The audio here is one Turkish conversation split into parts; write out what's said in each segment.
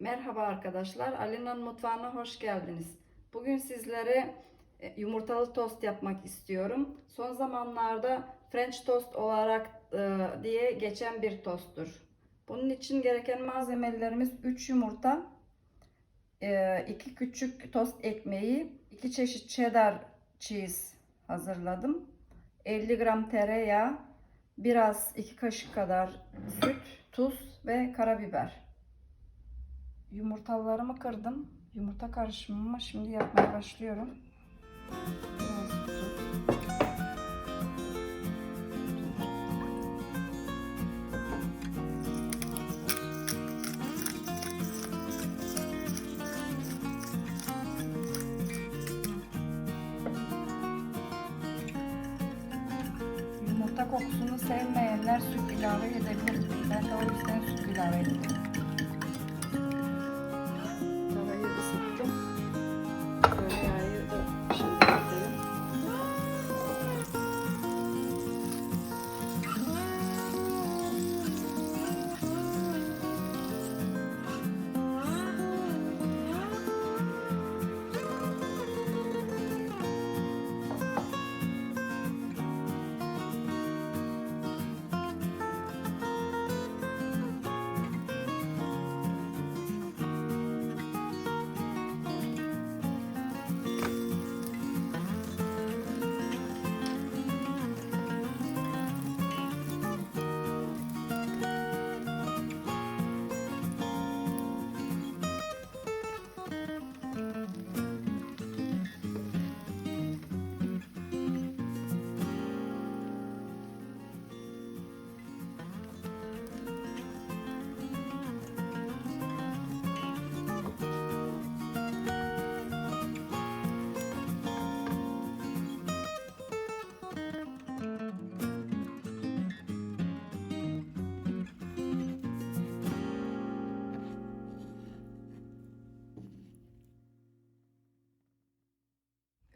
Merhaba arkadaşlar, Alina'nın mutfağına hoş geldiniz. Bugün sizlere yumurtalı tost yapmak istiyorum. Son zamanlarda French toast olarak e, diye geçen bir tosttur. Bunun için gereken malzemelerimiz 3 yumurta, 2 küçük tost ekmeği, 2 çeşit cheddar cheese hazırladım. 50 gram tereyağı, biraz 2 kaşık kadar süt, tuz ve karabiber. Yumurtalarımı kırdım. Yumurta karışımımı şimdi yapmaya başlıyorum. Yumurta kokusunu sevmeyenler süt ilave edebilir. Ben de o yüzden süt ilave ettim.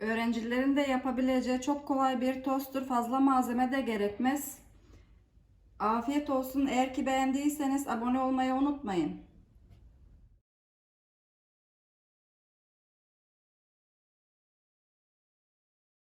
Öğrencilerin de yapabileceği çok kolay bir tosttur. Fazla malzeme de gerekmez. Afiyet olsun. Eğer ki beğendiyseniz abone olmayı unutmayın.